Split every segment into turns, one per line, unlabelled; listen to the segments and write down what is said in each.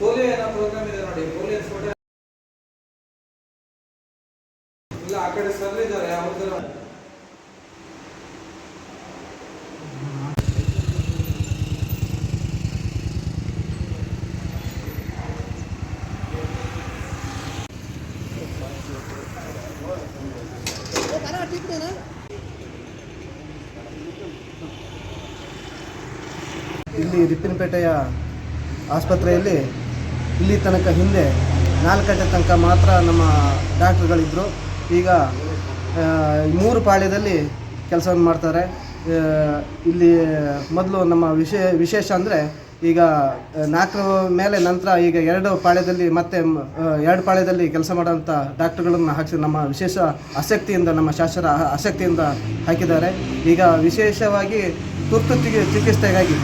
Polio ಏನೋ program ಇದೆ ನೋಡಿ, ಪೋಲಿಯೋ ಫೋಟೋ ಇಲ್ಲ, ಆ ಕಡೆ ಸರ್ ಇದ್ದಾರೆ ಯಾವ್ದಾರ
ಇಲ್ಲಿ ರಿಪ್ಪಿನಪೇಟೆಯ ಆಸ್ಪತ್ರೆಯಲ್ಲಿ ಇಲ್ಲಿ ತನಕ ಹಿಂದೆ ನಾಲ್ಕು ಗಂಟೆ ತನಕ ಮಾತ್ರ ನಮ್ಮ ಡಾಕ್ಟ್ರುಗಳಿದ್ದರು ಈಗ ಮೂರು ಪಾಳ್ಯದಲ್ಲಿ ಕೆಲಸವನ್ನು ಮಾಡ್ತಾರೆ. ಇಲ್ಲಿ ಮೊದಲು ನಮ್ಮ ವಿಶೇ, ವಿಶೇಷ ಅಂದರೆ ಈಗ ನಾಲ್ಕು ನಾಲ್ಕರ ಮೇಲೆ ನಂತರ ಈಗ ಎರಡು ಪಾಳ್ಯದಲ್ಲಿ ಮತ್ತೆ ಎರಡು ಪಾಳ್ಯದಲ್ಲಿ ಕೆಲಸ ಮಾಡೋಂಥ ಡಾಕ್ಟ್ರುಗಳನ್ನು ಹಾಕಿಸಿ ನಮ್ಮ ವಿಶೇಷ ಆಸಕ್ತಿಯಿಂದ, ನಮ್ಮ ಶಾಸ್ತ್ರ ಆಸಕ್ತಿಯಿಂದ ಹಾಕಿದ್ದಾರೆ. ಈಗ ವಿಶೇಷವಾಗಿ ತುರ್ತು ಚಿಕಿ ಚಿಕಿತ್ಸೆಗಾಗಿ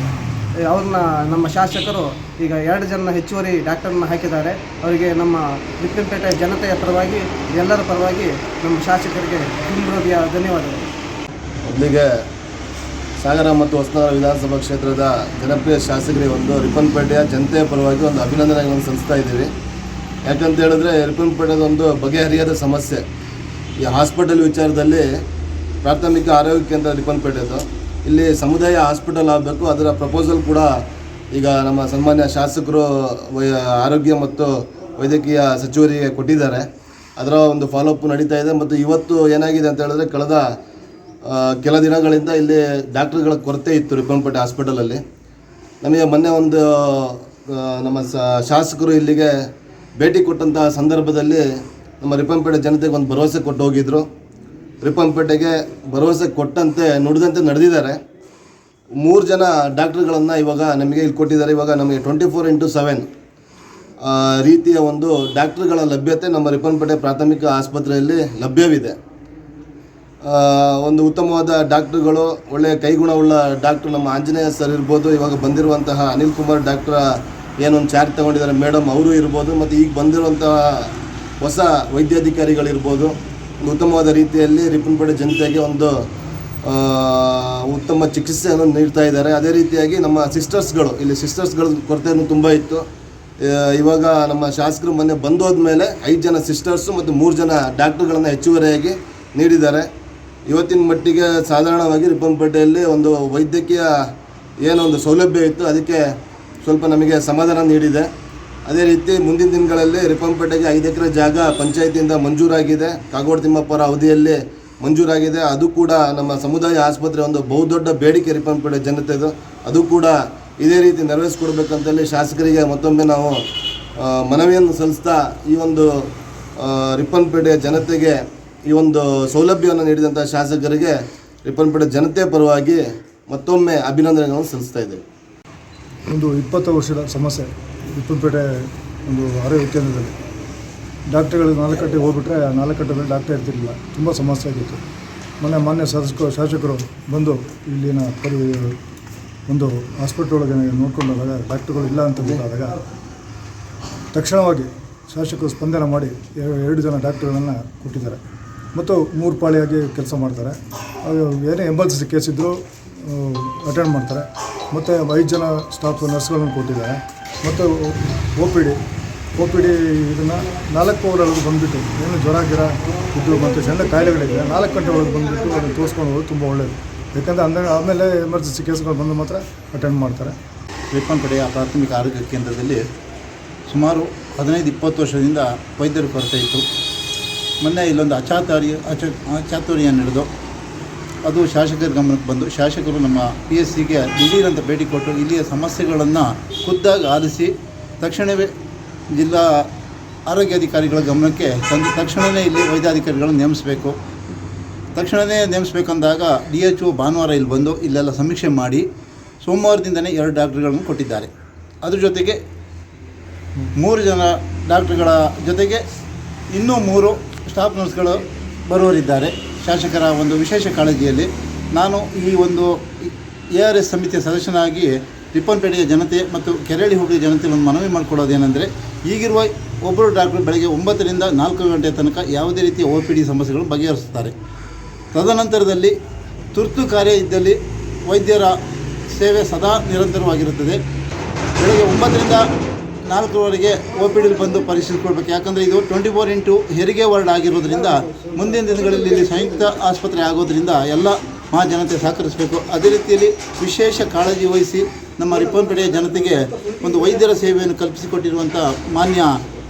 ಅವ್ರನ್ನ ನಮ್ಮ ಶಾಸಕರು ಈಗ ಎರಡು ಜನ ಹೆಚ್ಚುವರಿ ಡಾಕ್ಟರ್ನ ಹಾಕಿದ್ದಾರೆ. ಅವರಿಗೆ ನಮ್ಮ ಬಿಪ್ಪಿನಪೇಟೆ ಜನತೆಯ ಪರವಾಗಿ, ಎಲ್ಲರ ಪರವಾಗಿ ನಮ್ಮ ಶಾಸಕರಿಗೆ ತುಂಬ ಹೃದಯ ಧನ್ಯವಾದಗಳು.
ಮೊದಲಿಗೆ ಸಾಗರ ಮತ್ತು ಹೊಸನಗರ ವಿಧಾನಸಭಾ ಕ್ಷೇತ್ರದ ಜನಪ್ರಿಯ ಶಾಸಕರಿಗೆ ಒಂದು ರಿಪ್ಪನ್ಪೇಟೆಯ ಜನತೆಯ ಪರವಾಗಿ ಒಂದು ಅಭಿನಂದನೆಗಳನ್ನು ಸಲ್ಲಿಸ್ತಾ ಇದ್ದೀವಿ. ಯಾಕಂತ ಹೇಳಿದ್ರೆ ರಿಪ್ಪನ್ಪೇಟೆದ ಒಂದು ಬಗೆಹರಿಯಾದ ಸಮಸ್ಯೆ. ಈ ಹಾಸ್ಪಿಟಲ್ ವಿಚಾರದಲ್ಲಿ ಪ್ರಾಥಮಿಕ ಆರೋಗ್ಯ ಕೇಂದ್ರ ರಿಪ್ಪನ್ಪೇಟೆದು. ಇಲ್ಲಿ ಸಮುದಾಯ ಹಾಸ್ಪಿಟಲ್ ಆಗಬೇಕು. ಅದರ ಪ್ರಪೋಸಲ್ ಕೂಡ ಈಗ ನಮ್ಮ ಸನ್ಮಾನ್ಯ ಶಾಸಕರು, ವೈ, ಆರೋಗ್ಯ ಮತ್ತು ವೈದ್ಯಕೀಯ ಸಚಿವರಿಗೆ ಕೊಟ್ಟಿದ್ದಾರೆ. ಅದರ ಒಂದು ಫಾಲೋಅಪ್ ನಡೀತಾ ಇದೆ. ಮತ್ತು ಇವತ್ತು ಏನಾಗಿದೆ ಅಂತ ಹೇಳಿದ್ರೆ ಕಳೆದ ಕೆಲ ದಿನಗಳಿಂದ ಇಲ್ಲಿ ಡಾಕ್ಟರ್ಗಳ ಕೊರತೆ ಇತ್ತು ರಿಪ್ಪನ್ಪೇಟೆ ಹಾಸ್ಪಿಟಲಲ್ಲಿ. ನಮಗೆ ಮೊನ್ನೆ ಒಂದು ನಮ್ಮ ಶಾಸಕರು ಇಲ್ಲಿಗೆ ಭೇಟಿ ಕೊಟ್ಟಂತಹ ಸಂದರ್ಭದಲ್ಲಿ ನಮ್ಮ ರಿಪ್ಪನ್ಪೇಟೆ ಜನತೆಗೆ ಒಂದು ಭರವಸೆ ಕೊಟ್ಟು ಹೋಗಿದ್ರು. ರಿಪ್ಪನ್ಪೇಟೆಗೆ ಭರವಸೆ ಕೊಟ್ಟಂತೆ, ನುಡಿದಂತೆ ನಡೆದಿದ್ದಾರೆ. ಮೂರು ಜನ ಡಾಕ್ಟ್ರುಗಳನ್ನು ಇವಾಗ ನಮಗೆ ಇಲ್ಲಿ ಕೊಟ್ಟಿದ್ದಾರೆ. ಇವಾಗ ನಮಗೆ ಟ್ವೆಂಟಿ ಫೋರ್ ಇಂಟು ಸೆವೆನ್ ರೀತಿಯ ಒಂದು ಡಾಕ್ಟ್ರುಗಳ ಲಭ್ಯತೆ ನಮ್ಮ ರಿಪ್ಪನ್ಪೇಟೆ ಪ್ರಾಥಮಿಕ ಆಸ್ಪತ್ರೆಯಲ್ಲಿ ಲಭ್ಯವಿದೆ. ಒಂದು ಉತ್ತಮವಾದ ಡಾಕ್ಟ್ರುಗಳು, ಒಳ್ಳೆಯ ಕೈಗುಣವುಳ್ಳ ಡಾಕ್ಟ್ರು ನಮ್ಮ ಆಂಜನೇಯ ಸರ್ ಇರ್ಬೋದು, ಇವಾಗ ಬಂದಿರುವಂತಹ ಅನಿಲ್ ಕುಮಾರ್ ಡಾಕ್ಟ್ರ ಏನೊಂದು ಚಾರ್ಜ್ ತಗೊಂಡಿದ್ದಾರೆ. ಮೇಡಮ್, ಅವರು ಇರ್ಬೋದು, ಮತ್ತು ಈಗ ಬಂದಿರುವಂತಹ ಹೊಸ ವೈದ್ಯಾಧಿಕಾರಿಗಳಿರ್ಬೋದು. ಉತ್ತಮವಾದ ರೀತಿಯಲ್ಲಿ ರಿಪ್ಪನ್ಪೇಟೆ ಜನತೆಗೆ ಒಂದು ಉತ್ತಮ ಚಿಕಿತ್ಸೆಯನ್ನು ನೀಡ್ತಾ ಇದ್ದಾರೆ. ಅದೇ ರೀತಿಯಾಗಿ ನಮ್ಮ ಸಿಸ್ಟರ್ಸ್ಗಳು, ಇಲ್ಲಿ ಸಿಸ್ಟರ್ಸ್ಗಳ ಕೊರತೆಯನ್ನು ತುಂಬ ಇತ್ತು. ಇವಾಗ ನಮ್ಮ ಶಾಸಕರು ಮೊನ್ನೆ ಬಂದೋದ್ಮೇಲೆ ಐದು ಜನ ಸಿಸ್ಟರ್ಸು ಮತ್ತು ಮೂರು ಜನ ಡಾಕ್ಟ್ರುಗಳನ್ನು ಹೆಚ್ಚುವರಿಯಾಗಿ ನೀಡಿದ್ದಾರೆ. ಇವತ್ತಿನ ಮಟ್ಟಿಗೆ ಸಾಧಾರಣವಾಗಿ ರಿಪ್ಪನ್ಪೇಟೆಯಲ್ಲಿ ಒಂದು ವೈದ್ಯಕೀಯ ಏನೋ ಒಂದು ಸೌಲಭ್ಯ ಇತ್ತು. ಅದಕ್ಕೆ ಸ್ವಲ್ಪ ನಮಗೆ ಸಮಾಧಾನ ನೀಡಿದೆ. ಅದೇ ರೀತಿ ಮುಂದಿನ ದಿನಗಳಲ್ಲಿ ರಿಪ್ಪನ್ಪೇಟೆಗೆ ಐದು ಎಕರೆ ಜಾಗ ಪಂಚಾಯತಿಯಿಂದ ಮಂಜೂರಾಗಿದೆ. ಕಾಗೋಡು ತಿಮ್ಮಪ್ಪರ ಅವಧಿಯಲ್ಲಿ ಮಂಜೂರಾಗಿದೆ. ಅದು ಕೂಡ ನಮ್ಮ ಸಮುದಾಯ ಆಸ್ಪತ್ರೆ ಒಂದು ಬಹುದೊಡ್ಡ ಬೇಡಿಕೆ ರಿಪ್ಪನ್ಪೇಟೆ ಜನತೆದು. ಅದು ಕೂಡ ಇದೇ ರೀತಿ ನೆರವೇರಿಸ್ಕೊಡ್ಬೇಕಂತೇಳಿ ಶಾಸಕರಿಗೆ ಮತ್ತೊಮ್ಮೆ ನಾವು ಮನವಿಯನ್ನು ಸಲ್ಲಿಸ್ತಾ ಈ ಒಂದು ರಿಪ್ಪನ್ಪೇಟೆ ಜನತೆಗೆ ಈ ಒಂದು ಸೌಲಭ್ಯವನ್ನು ನೀಡಿದಂಥ ಶಾಸಕರಿಗೆ ರಿಪ್ಪನ್ಪೇಟೆ ಜನತೆ ಪರವಾಗಿ ಮತ್ತೊಮ್ಮೆ ಅಭಿನಂದನೆಗಳನ್ನು ಸಲ್ಲಿಸ್ತಾ ಇದ್ದೇವೆ.
ಒಂದು ಇಪ್ಪತ್ತು ವರ್ಷದ ಸಮಸ್ಯೆ. ವಿಪ್ಪುಪೇಟೆ ಒಂದು ಆರೋಗ್ಯ ಕೇಂದ್ರದಲ್ಲಿ. ಡಾಕ್ಟ್ರುಗಳು ನಾಲ್ಕು ಗಂಟೆಗೆ ಹೋಗ್ಬಿಟ್ರೆ ಆ ನಾಲ್ಕು ಗಂಟೆ ಡಾಕ್ಟರ್ ಇರ್ತಿರಲಿಲ್ಲ. ತುಂಬ ಸಮಸ್ಯೆ ಆಗಿತ್ತು. ಮೊನ್ನೆ ಮಾನ್ಯ ಶಾಸಕ ಶಾಸಕರು ಬಂದು ಇಲ್ಲಿನ ಪರಿ ಒಂದು ಹಾಸ್ಪಿಟ್ಲ್ ಒಳಗೆ ನೋಡ್ಕೊಂಡಾಗ ಡಾಕ್ಟರ್ಗಳು ಇಲ್ಲ ಅಂತ ಗೊತ್ತಾದಾಗ ತಕ್ಷಣವಾಗಿ ಶಾಸಕರು ಸ್ಪಂದನೆ ಮಾಡಿ ಎರಡು ಜನ ಡಾಕ್ಟ್ರುಗಳನ್ನು ಕೊಟ್ಟಿದ್ದಾರೆ. ಮತ್ತು ಮೂರು ಪಾಳಿಯಾಗಿ ಕೆಲಸ ಮಾಡ್ತಾರೆ. ಏನೇ ಎಮರ್ಜೆನ್ಸಿ ಕೇಸ್ ಇದ್ದರೂ ಅಟೆಂಡ್ ಮಾಡ್ತಾರೆ. ಮತ್ತು ಐದು ಜನ ಸ್ಟಾಫ್ ನರ್ಸ್ಗಳನ್ನು ಕೊಟ್ಟಿದ್ದಾರೆ. ಮತ್ತು O P D, O P D ಇದನ್ನು ನಾಲ್ಕು ಅವರೊಳಗೆ ಬಂದುಬಿಟ್ಟು, ಏನು ಜ್ವರ, ಗಿರ ಇದ್ದು ಮತ್ತು ಸಣ್ಣ ಕಾಯಿಲೆಗಳಿದೆ, ನಾಲ್ಕು ಗಂಟೆ ಒಳಗೆ ಬಂದುಬಿಟ್ಟು ಅದನ್ನು ತೋರಿಸ್ಕೊಂಡು ಹೋಗೋದು ತುಂಬ ಒಳ್ಳೆಯದು ಯಾಕಂದರೆ ಅಂದಾಗ ಆಮೇಲೆ ಎಮರ್ಜೆನ್ಸಿ ಕೇಸ್ಗಳು ಬಂದು ಮಾತ್ರ ಅಟೆಂಡ್ ಮಾಡ್ತಾರೆ.
ರಿಪ್ಪನ್ಪೇಟೆಯ ಪ್ರಾಥಮಿಕ ಆರೋಗ್ಯ ಕೇಂದ್ರದಲ್ಲಿ ಸುಮಾರು ಹದಿನೈದು, ಇಪ್ಪತ್ತು ವರ್ಷದಿಂದ ವೈದ್ಯರು ಕೊರತೆ ಇತ್ತು. ಮೊನ್ನೆ ಇಲ್ಲೊಂದು ಅಚಾತಾರಿ ಅಚ, ಅಚಾತುರ್ಯ ನಡೆದು ಅದು ಶಾಸಕರ ಗಮನಕ್ಕೆ ಬಂದು ಶಾಸಕರು ನಮ್ಮ ಪಿ ಎಸ್ ಸಿಗೆ ದಿಢೀರಂತ ಭೇಟಿ ಕೊಟ್ಟು ಇಲ್ಲಿಯ ಸಮಸ್ಯೆಗಳನ್ನು ಖುದ್ದಾಗಿ ಆಲಿಸಿ ತಕ್ಷಣವೇ ಜಿಲ್ಲಾ ಆರೋಗ್ಯಾಧಿಕಾರಿಗಳ ಗಮನಕ್ಕೆ ತಂದು ತಕ್ಷಣವೇ ಇಲ್ಲಿ ವೈದ್ಯಾಧಿಕಾರಿಗಳನ್ನು ನೇಮಿಸಬೇಕು. ತಕ್ಷಣವೇ ನೇಮಿಸಬೇಕಂದಾಗ ಡಿ ಎಚ್ ಒ ಭಾನುವಾರ ಇಲ್ಲಿ ಬಂದು ಇಲ್ಲೆಲ್ಲ ಸಮೀಕ್ಷೆ ಮಾಡಿ ಸೋಮವಾರದಿಂದನೇ ಎರಡು ಡಾಕ್ಟ್ರುಗಳನ್ನು ಕೊಟ್ಟಿದ್ದಾರೆ. ಅದ್ರ ಜೊತೆಗೆ ಮೂರು ಜನ ಡಾಕ್ಟ್ರುಗಳ ಜೊತೆಗೆ ಇನ್ನೂ ಮೂರು ಸ್ಟಾಫ್ ನರ್ಸ್ಗಳು ಬರುವರಿದ್ದಾರೆ ಶಾಸಕರ ಒಂದು ವಿಶೇಷ ಕಾಳಜಿಯಲ್ಲಿ ನಾನು ಈ ಒಂದು ಎ ಆರ್ ಎಸ್ ಸಮಿತಿಯ ಸದಸ್ಯನಾಗಿ ರಿಪ್ಪನ್ಪೇಟೆಯ ಜನತೆ ಮತ್ತು ಕೆರಳಿ ಹುಬ್ಬಳ್ಳಿ ಜನತೆ ಒಂದು ಮನವಿ ಮಾಡಿಕೊಡೋದೇನೆಂದರೆ ಈಗಿರುವ ಒಬ್ಬರು ಡಾಕ್ಟರ್ ಬೆಳಗ್ಗೆ ಒಂಬತ್ತರಿಂದ ನಾಲ್ಕು ಗಂಟೆ ತನಕ ಯಾವುದೇ ರೀತಿಯ ಒ ಪಿ ಡಿ ಸಮಸ್ಯೆಗಳು ಬಗೆಹರಿಸುತ್ತಾರೆ. ತದನಂತರದಲ್ಲಿ ತುರ್ತು ಕಾರ್ಯ ಇದ್ದಲ್ಲಿ ವೈದ್ಯರ ಸೇವೆ ಸದಾ ನಿರಂತರವಾಗಿರುತ್ತದೆ. ಬೆಳಗ್ಗೆ ಒಂಬತ್ತರಿಂದ ನಾಲ್ಕರವರೆಗೆ ಒ ಪಿ ಡಿಲಿ ಬಂದು ಪರಿಶೀಲಿಸ್ಕೊಳ್ಬೇಕು ಯಾಕಂದರೆ ಇದು ಟ್ವೆಂಟಿ ಫೋರ್ ಇಂಟು ಹೆರಿಗೆ ವಾರ್ಡ್ ಆಗಿರೋದ್ರಿಂದ ಮುಂದಿನ ದಿನಗಳಲ್ಲಿ ಇಲ್ಲಿ ಸಂಯುಕ್ತ ಆಸ್ಪತ್ರೆ ಆಗೋದ್ರಿಂದ ಎಲ್ಲ ಮಹಾಜನತೆ ಸಹಕರಿಸಬೇಕು. ಅದೇ ರೀತಿಯಲ್ಲಿ ವಿಶೇಷ ಕಾಳಜಿ ವಹಿಸಿ ನಮ್ಮ ರಿಪ್ಪನ್ಪೇಟೆಯ ಜನತೆಗೆ ಒಂದು ವೈದ್ಯರ ಸೇವೆಯನ್ನು ಕಲ್ಪಿಸಿಕೊಟ್ಟಿರುವಂಥ ಮಾನ್ಯ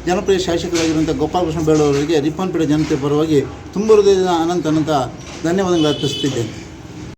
ಜನಪ್ರಿಯ ಶಾಸಕರಾಗಿರುವಂಥ ಗೋಪಾಲಕೃಷ್ಣ ಬೇಳವರಿಗೆ ರಿಪ್ಪನ್ಪೇಟೆ ಜನತೆ ಪರವಾಗಿ ತುಂಬ ಹೃದಯದ ಅನಂತ ಅನಂತ ಧನ್ಯವಾದಗಳು ಅರ್ಪಿಸುತ್ತಿದ್ದೇನೆ